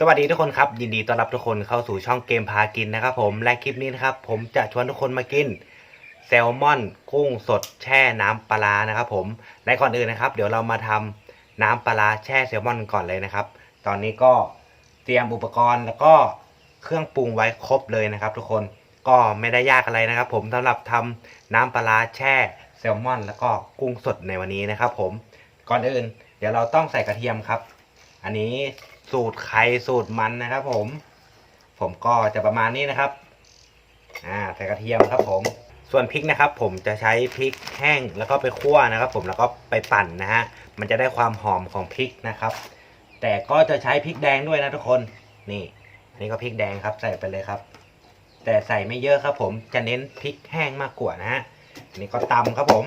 สวัสดีทุกคนครับยินดีต้อนรับทุกคนเข้าสู่ช่องเกมพากินนะครับผมและคลิปนี้นะครับผมจะชวนทุกคนมากินแซลมอนกุ้งสดแช่น้ำปลานะครับผมและก่อนอื่นนะครับ เดี๋ยวเรามาทำน้ำปลาร้าแช่แซลมอนก่อนเลยนะครับ ตอนนี้ก็เตรียมอุปกรณ์แล้วก็เครื่องปรุงไว้ครบเลยนะครับ ทุกคนก็ไม่ได้ยากอะไรนะครับ ผมสำหรับทำน้ำปลาร้าแช่แซลมอน แล้วก็กุ้งสดในวันนี้นะครับ ผมก่อนอื่น เดี๋ยวเราต้องใส่กระเทียมครับ อันนี้ สูตรไข่สูตรมันนะครับ ผม ผมก็จะประมาณนี้นะครับ อ่าใส่กระเทียมครับ ผม ส่วนพริกนะครับ ผมจะใช้พริกแห้งแล้วก็ไปคั่วนะครับ ผมแล้วก็ไปปั่นนะฮะมันจะได้ความหอมของพริกนะครับ แต่ก็จะใช้พริกแดงด้วยนะทุกคนนี่ อันนี้ก็พริกแดงครับ ใส่ไปเลยครับ แต่ใส่ไม่เยอะครับ ผมจะเน้นพริกแห้งมากกว่านะฮะอันนี้ก็ตำครับผม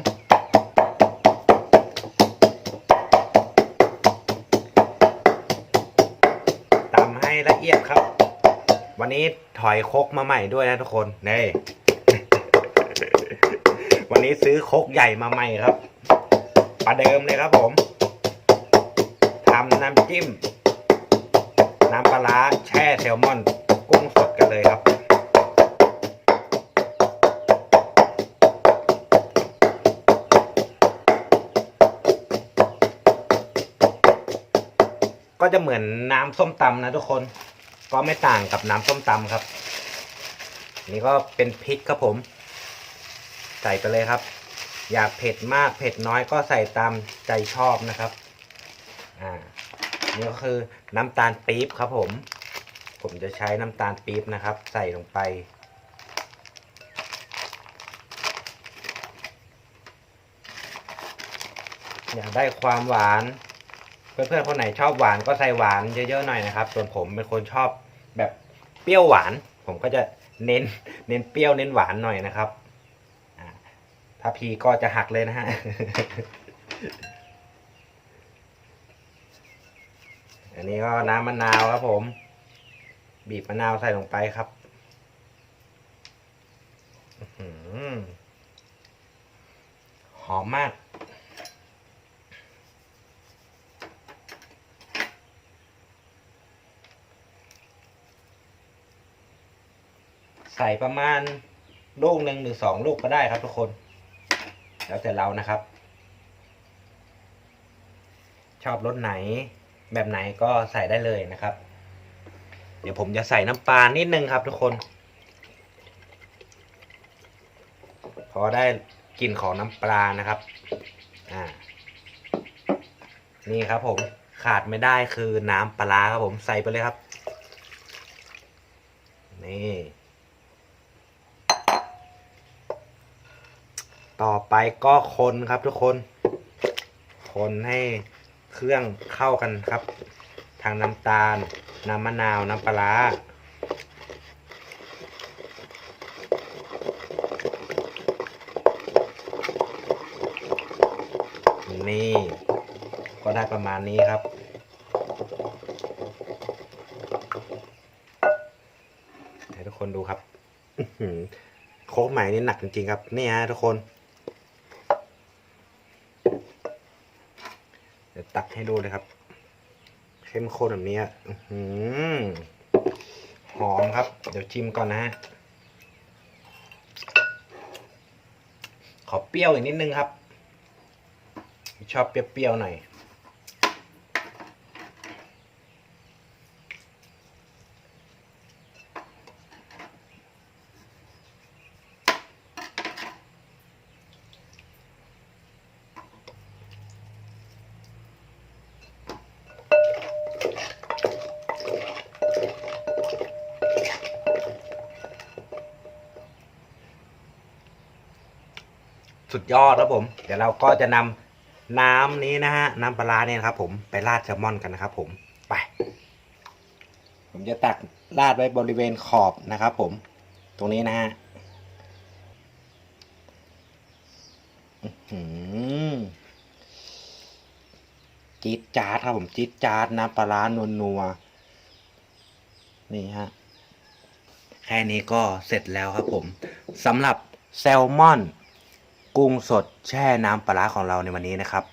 ครับ วันนี้ถอยคกมาใหม่ด้วยนะทุกคนนี่วันนี้ซื้อคกใหญ่มาใหม่ครับประเดิมเลยครับผมทำน้ำจิ้ม น้ำปลาแช่แซลมอน กุ้งสดกันเลยครับก็จะเหมือนน้ำส้มตำนะทุกคน ก็ไม่ต่างกับน้ำส้มตำครับ นี่ก็เป็นพริกครับผม ใส่ไปเลยครับ อยากเผ็ดมากเผ็ดน้อยก็ใส่ตามใจชอบนะครับอ่านี่ก็คือน้ำตาลปี๊บครับผม ผมจะใช้น้ำตาลปี๊บนะครับ ใส่ลงไปอยากได้ความหวาน เพื่อนๆคนไหนชอบหวานก็ใส่หวานเยอะๆหน่อยนะครับ ส่วนผมเป็นคนชอบแบบเปรี้ยวหวาน ผมก็จะเน้นเน้นเปรี้ยวเน้นหวานหน่อยนะครับถ้าพีก็จะหักเลยนะฮะอันนี้ก็น้ำมะนาวครับผม บีบมะนาวใส่ลงไปครับหอมมาก ใส่ประมาณลูกหนึ่งหรือสองลูกก็ได้ครับทุกคน แล้วแต่เรานะครับ ชอบรสไหนแบบไหนก็ใส่ได้เลยนะครับ เดี๋ยวผมจะใส่น้ำปลานิดนึงครับทุกคน พอได้กลิ่นของน้ำปลานะครับ อ่า นี่ครับผมขาดไม่ได้คือน้ำปลาร้าครับผมใส่ไปเลยครับ นี่ ต่อไปก็คนครับทุกคน คนให้เครื่องเข้ากันครับ ทางน้ำตาล น้ำมะนาว น้ำปลาร้านี่ ก็ได้ประมาณนี้ครับ ให้ทุกคนดูครับโค้กใหม่นี่หนักจริงๆครับ นี่ฮะทุกคน ดี๋ยวตักให้ดูเลยครับ เข้มข้นแบบนี้หอหอมครับ เดี๋ยวชิมก่อนนะฮะ ขอเปรี้ยวอีกนิดนึงครับ ชอบเปรี้ยวๆหน่อย สุดยอดครับผม เดี๋ยวเราก็จะนำน้ำนี้นะฮะน้ำปลาเนี่ยนะครับ ผมไปราดแซลมอนกันนะครับ ผมไป ผมจะตักราดไว้บริเวณขอบนะครับ ผม ตรงนี้นะฮะจี๊ดจ๊าดครับผมจี๊ดจ๊าดน้ำปลานัวนัวนี่ฮะแค่นี้ก็เสร็จแล้วครับผมสำหรับแซลมอน กุ้งสดแช่น้ำปลาของเราในวันนี้นะครับ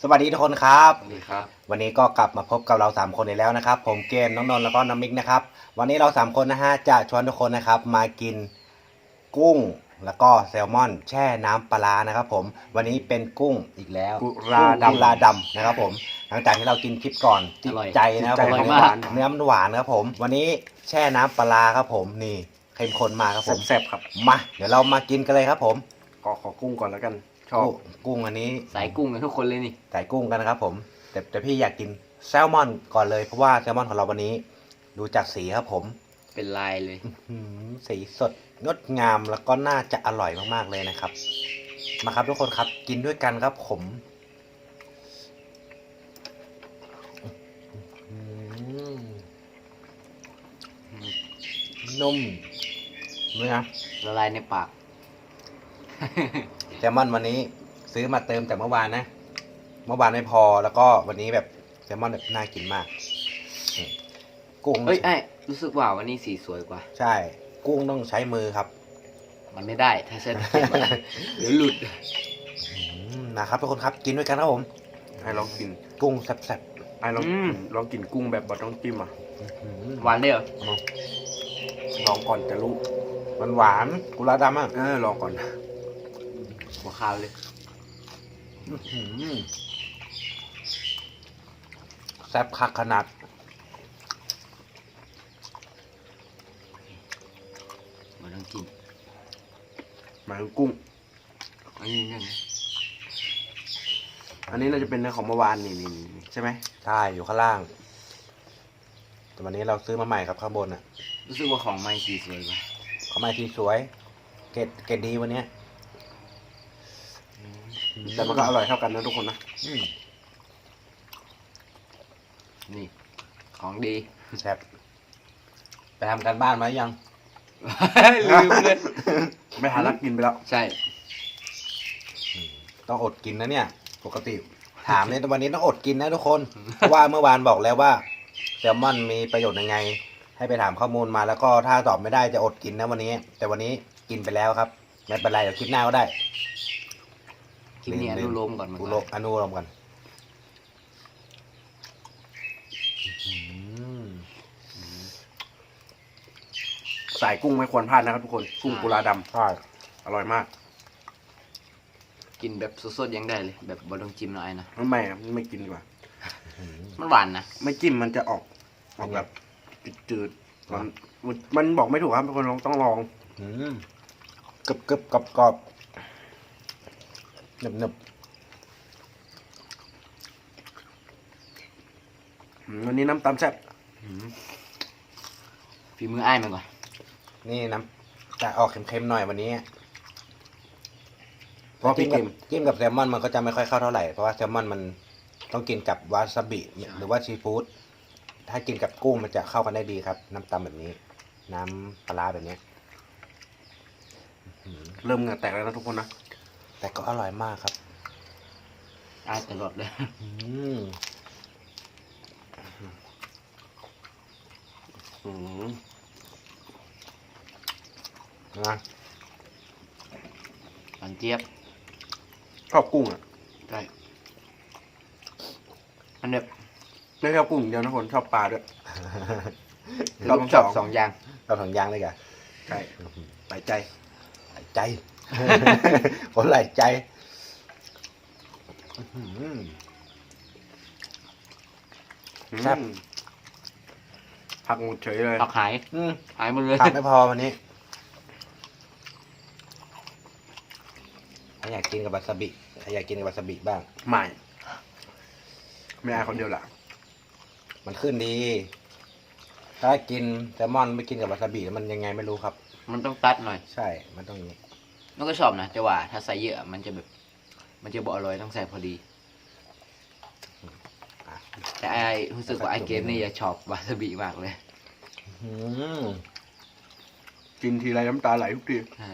สวัสดีทุกคนครับ สวัสดีครับ วันนี้ก็กลับมาพบกับเรา 3 คนอีกแล้วนะครับ ผมเกมน้องนนท์แล้วก็น้อมิกนะครับ วันนี้เรา 3 คนนะฮะจะชวนทุกคนนะครับมากินกุ้งแล้วก็แซลมอนแช่น้ำปลานะครับ ผม วันนี้เป็นกุ้งอีกแล้วกุลาดำกุลาดำนะครับผม หลังจากที่เรากินคลิปก่อนจิตอร่อยใจนะครับจิตผใจมอร่อยมาก เนื้อมันหวานนะครับผม วันนี้แช่น้ำปลาร้าครับผมนี่เข้มข้นมากครับผมแซ่บๆครับ มาเดี๋ยวเรามากินกันเลยครับผมขอขอกุ้งก่อนแล้วกันชอบกุ้งกุ้งอันนี้ สายกุ้งกันทุกคนเลยนี่ใส่กุ้งกันนะครับผม แต่แต่พี่อยากกินแซลมอนก่อนเลยเพราะว่าแซลมอนของเราวันนี้ ดูจากสีครับผมเป็นลายเลยอื้อหือสีสดงดงามแล้วก็น่าจะอร่อยมากๆเลยนะครับ มาครับทุกคนครับกินด้วยกันครับผม นุ่มเนื้อละลายในปาก แซลมอนวันนี้ซื้อมาเติมแต่เมื่อวานนะ เมื่อวานไม่พอแล้วก็วันนี้แบบแซลมอนแบบน่ากินมากอืมกุ้งเอ้ยไอ้รู้สึกว่าวันนี้สีสวยกว่า ใช่ กุ้งต้องใช้มือครับ มันไม่ได้ ถ้าใช้ตะเกียบอะเดี๋ยวหลุดอืมนะครับทุกคนครับกินด้วยกันครับผมให้ลองกินกุ้งแซ่บให้ลองอืมลองกินกุ้งแบบบดต้องจิ้มอะๆอื้อหือหวานได้เหรอ ลองก่อนจะรู้มันหวานกุหลาบดำอะเออลองก่อนหัวข้าวเลยอื้อหือแซ่บคักขนาดมันต้องกินหมายถึงกุ้งอันนี้นั่นนะอันนี้น่าจะเป็นเนื้อของเมื่อวานนี่นี่นี่ใช่ไหมใช่อยู่ข้างล่าง แต่วันนี้เราซื้อมาใหม่ครับข้างบนอะ รู้สึกว่าของไม่สีสวยกว่าเขาไม่ทีสวย เกรดเกรดดีวันเนี้ยแต่มันก็อร่อยเท่ากันนะทุกคนนะอืมนี่ ของดี แซ่บไปทำการบ้านมายัง ลืมเลย ไม่หารักกินไปแล้ว ใช่ ต้องอดกินนะเนี่ย ปกติ ถามเลยแต่วันนี้ต้องอดกินนะทุกคนเพราะว่าเมื่อวานบอกแล้วว่าแซลมอนมีประโยชน์ยังไง ให้ไปถามข้อมูลมาแล้วก็ถ้าตอบไม่ได้จะอดกินนะวันนี้ แต่วันนี้กินไปแล้วครับ ไม่เป็นไรเดี๋ยวคลิปหน้าก็ได้คลิปนี้อนุโลมก่อนมันอุโลอนุโลมกันอืมสายกุ้งไม่ควรพลาดนะครับทุกคน กุ้งกุลาดำใช่อร่อยมาก กินแบบสดๆยังได้เลย แบบบอต้องจิ้มหน่อยนะไม่อะไม่กินดีกว่า มันหวานนะ ไม่จิ้มมันจะออกออกแบบ จืดๆมันมันมันบอกไม่ถูกครับทุกคนลองต้องลองอืมกรึบกรึบกรอบกรอบหนึบหนึบอืมวันนี้น้ำตาลแซ่บฝีมือไอ้ายมันก่อนนี่น้ำจะออกเค็มๆหน่อยวันนี้เพราะกิพี่นเกกับมกินกับแซลมอนมันก็จะไม่ค่อยเข้าเท่าไหร่เพราะว่าแซลมอนมันต้องกินกับวาซาบิหรือว่าซีฟู้ด ถ้ากินกับกุ้งมันจะเข้ากันได้ดีครับ น้ำตำแบบนี้ น้ำปลาร้าแบบนี้อื้อหือเริ่มเหงื่อแตกแล้วนะทุกคนนะ แต่ก็อร่อยมากครับไอ้ายตลอดเลยอืมอืมนะหวานเจี๊ยบชอบกุ้งอะ ใช่ อันเนี้ย ไม่ชอบกุ้งอย่างเดียวนะคนชอบปลาด้วยชชออบบทั้งชอบสองสองอย่างเราสองอย่างเลยกันใช่ใส่ใจหลายใจ คนหลายใจอื้อหือแซ่บอืมผักหมดเฉยเลยผักหายอืมหายหมดเลยผักไม่พอวันนี้ถ้าอยากกินกับวาซาบิถ้าอยากกินกับวาซาบิบ้าง ไม่ ไม่อายคนเดียวล่ะ มันขึ้นดี ถ้ากินแซลมอนไม่กินกับวาซาบิมันยังไงไม่รู้ครับ มันต้องตัดหน่อยใช่ มันต้องอย่างนี้มันก็ชอบนะแต่ว่าถ้าใส่เยอะมันจะแบบ มันจะบอกอร่อยต้องใส่พอดี อะแต่ไอ้รู้สึกว่าไอ้เกมนี่จะชอบวาซาบิมากเลยอืมกินทีไรน้ำตาไหลทุกทีใช่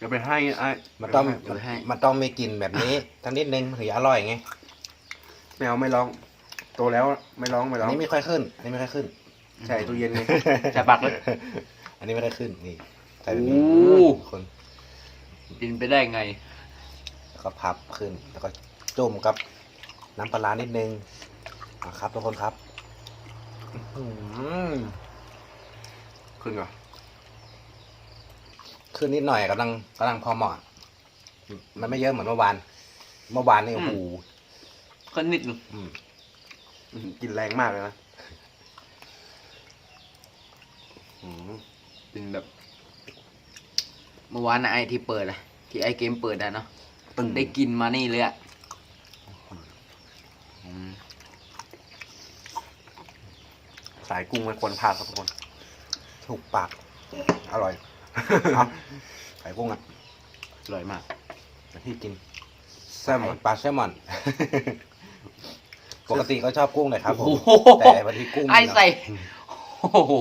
จะไปให้ไอ้มันต้องเดี๋ยวให้ มันต้องมีกลิ่นแบบนี้ทั้งนิดนึงถึงจะอร่อยไงไม่เอาไม่ร้อง โตแล้วไม่ร้องไม่อัร้นองนี้ไม่ค่อยขึ้น อันนี้ไม่ค่อยขึ้น ใช่ตู้เย็นไงใส่ปักเลย อันนี้ไม่ได้ขึ้น นี่ใส่แบบโอ้นี้คน กินไปได้ไง แล้วก็พับขึ้น แล้วก็จุ่มกับน้ำปลาร้านิดนึงนะครับทุกคนครับอื้อหือขึ้นก่อนขึ้นนิดหน่อยกำลังกำลังพอเหมาะ มันไม่เยอะเหมือนเมื่อวาน เมื่อวานนี่โอ้โหก็นิดนึงอืม อื้อหือกินแรงมากเลยนะอืมเป็นแบบเมื่อวานนะไอที่เปิดอะที่ไอเกมเปิดอะเนาะตึงได้กินมานี่เลยอะอืมสายกุ้งไม่ควรพลาดครับทุกคน ถูกปาก อร่อยเอาไข่กุ้งอะอร่อยมากเดี๋ยวพี่กินแซลมอนปลาแซลมอน ปกติก็ชอบกุ้งเลยครับผมโอ้โหแต่วันที่กุ้งไอใส่โอ้โห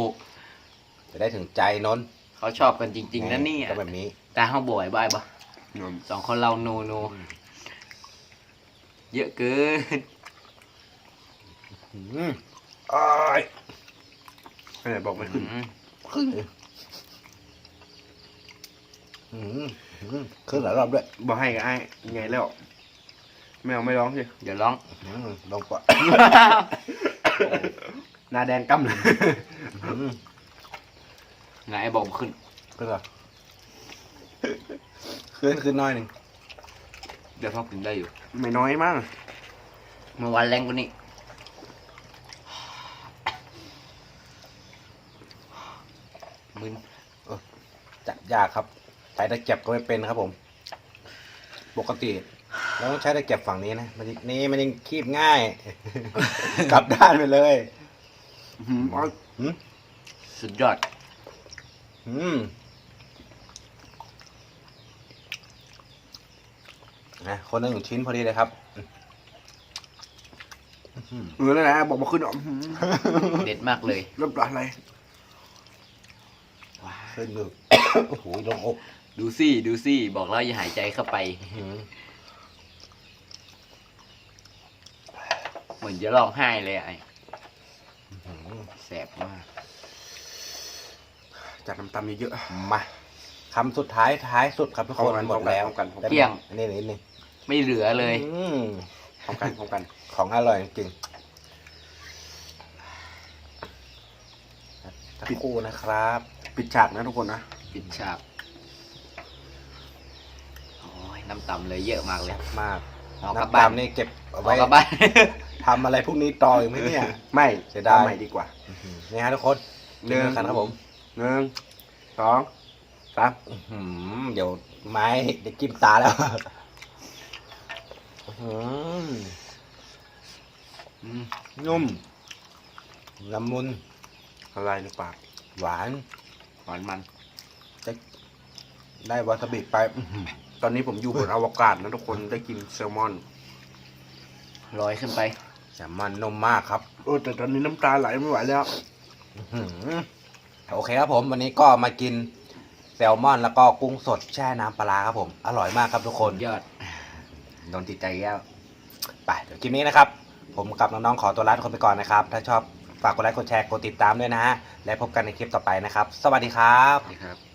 จะได้ถึงใจนนท์เขาชอบกันจริง ๆนะเนี่ยก็แบบนี้แต่เขาบ่อยบายปะนมสองคนเราโนโนเยอะเกินอืมอ้ายไม่ไหนบอกไม่ขึ้นอืมขึ้นอืมอืมขึ้นหลายรอบด้วยบอกให้กับไอ้ไงแล้ว ไม่เอาไม่ร้องสิเดี๋ยวร้องอืมลงปะหน้าแดงกำเลยอืมไงไอ้บอกขึ้นขึ้นเหรอขึ้นขึ้นน้อยหนึ่งเดี๋ยวพอกินได้อยู่ไม่น้อยมากเมื่อวานแรงกว่านี้มึนจับยากครับใช้ตะเกียบก็ไม่เป็นครับผม ปกติ เราต้องใช้ตะเกียบฝั่งนี้นะ มันนี่มันยังคีบง่าย กลับด้านไปเลยอื้อหือเอาหืมสุดยอด อืมนะคนละหนึ่งชิ้นพอดีเลยครับเออนั่นแหละบอกมาขึ้นอะอื้อหือเด็ดมากเลยเริ่มปลาอะไรว้าขึ้นดู โอ้โหลงอกดูสิดูสิบอกแล้วอย่าหายใจเข้าไป อื้อหือ เหมือนจะร้องไห้เลยอะไอ้อื้อหือแสบมาก จัดน้ำตำเยอะมาคำสุดท้ายท้ายสุดครับทุกคนพร้อมกันหมดแล้วพร้อมกันพร้อมกันแต่เกลี้ยงอันนี้นิดนึงไม่เหลือเลยอืมๆพร้อมกันพร้อมกัน ของอร่อยจริงๆสักครู่นะครับ ปิดฉากนะทุกคนนะ ปิดฉากโอ้ยน้ำต่ำเลยเยอะมากเลยมากเอากลับน้ำบ้าตานลนี่เก็บเอาเอาไว้กลับบ้าน ทำอะไรพวกนี้ต่ออีกไหมเนี่ย ไม่เสียดาย ทำใหม่ดีกว่า นี่ฮะทุกคนหนึ่งกิกันครับผมหนึ่งสองสามอื้อหือเดี๋ยวไม้เดี๋ยวจิ้มตาแล้วอื้อหืออืมนุ่มละมุนอะไรในปากหวาน หวานมัน ได้วาซาบิไปอื้อหือตอนนี้ผมอยู่บนอวกาศนะทุกคนได้กินแซลมอน ลอยขึ้นไป แซลมอนนุ่มมากครับโอ้แต่ตอนนี้น้ำตาไหลไม่ไหวแล้วอื้อหือโอเคครับผมวันนี้ก็มากินแซลมอนแล้วก็กุ้งสดแช่น้ำปลาร้าครับผม อร่อยมากครับทุกคน ยอด โดนติดใจแล้วไปเดี๋ยวคลิปนี้นะครับ ผมกับน้องๆขอตัวลาทุกคนไปก่อนนะครับ ถ้าชอบฝากกดไลค์กดแชร์กดติดตามด้วยนะฮะ และพบกันในคลิปต่อไปนะครับ สวัสดีครับนี่ครับ